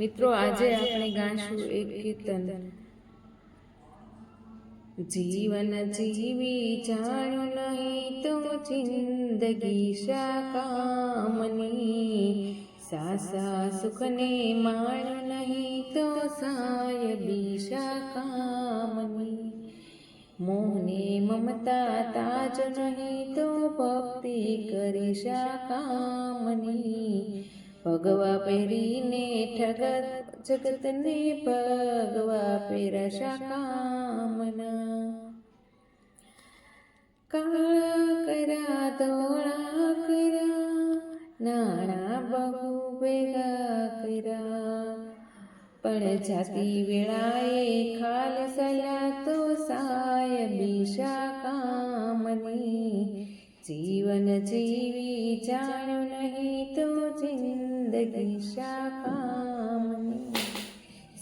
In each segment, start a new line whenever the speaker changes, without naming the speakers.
મિત્રો આજે આપણે ગાશું એક કીર્તન. જીવન જીવી જાણ્યું નહીં તો જિંદગી શા કામની સાસા સુખને માણ્યું નહીં તો સાય શા કામની મોહને મમતા તાજ નહીં તો ભક્તિ કરી શા કામની ભગવા પહેરીને ઠગત જગતને ભગવા પહેરશા કામના. કાળા કરા, ધોળા કરા, નાણા બહુ ભેગા કરા. પણ જાતિ વેળાએ જીવન જીવી જાણ્યું નહીં તો જિંદગી શા કામની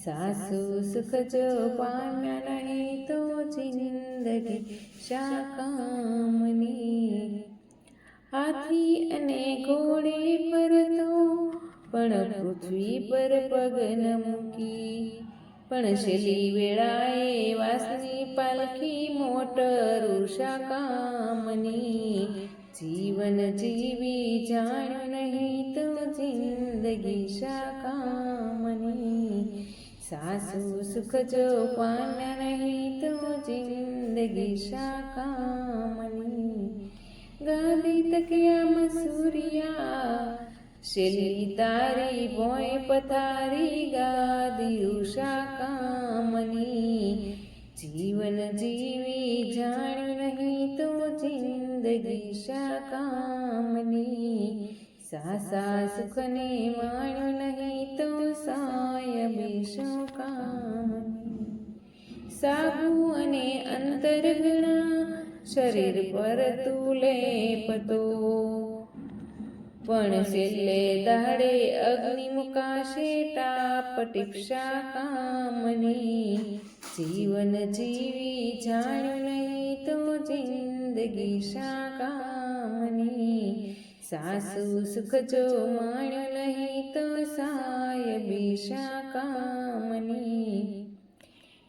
સાસુ સુખ જો પામ્યા નહીં તો જિંદગી શા કામની હાથી અને ઘોડે ફરતો, પણ પૃથ્વી પર પગ ન મૂકી. પણ છેલ્લી વેળાએ વાસની પાલખી મોટર ઉષા કામની. જીવન જીવી જાણ્યું નહીં તો જિંદગી શા કામની. સાસુ સુખ જો પામ્યા નહીં તો જિંદગી શા કામની. ગાદી તકિયા સૂર્યા શેલી તારી ભોય પથારી ગાદી ઉષા કામની. જીવન જીવી જાણ નહીં તો જિંદગી શા કામની. સાસા સુખને માણ્યું નહીં તો સાય શું કામની. સાબુ અને અંતરગણા શરીર પર તુલે પતો પણ છેલ્લે દાડે અગ્નિ મુકાશે તાપ ટીપશા કામની. જીવન જીવી જાણ્યું નહીં તો જિંદગી શા કામની. સાસુ સુખ જો માણ્યું નહીં તો સાય શા કામની.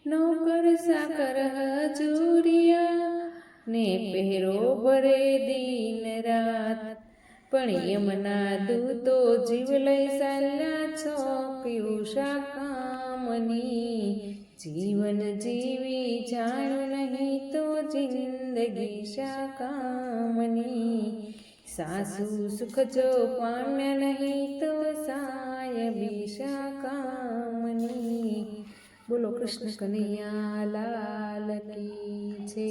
નોકર સાકર હજુરિયા ને પહેરો ભરે દિન રાત. પણ યમના દૂતો જીવ લઈ સાલા છો, પિયુષા કામની. જીવન જીવી જાણ નહીં તો જિંદગી શા કામની. સાસુ સુખ જો પામ્યા નહીં તો સાય બી શા કામની. બોલો કૃષ્ણ કનૈયા, લાલ કી છે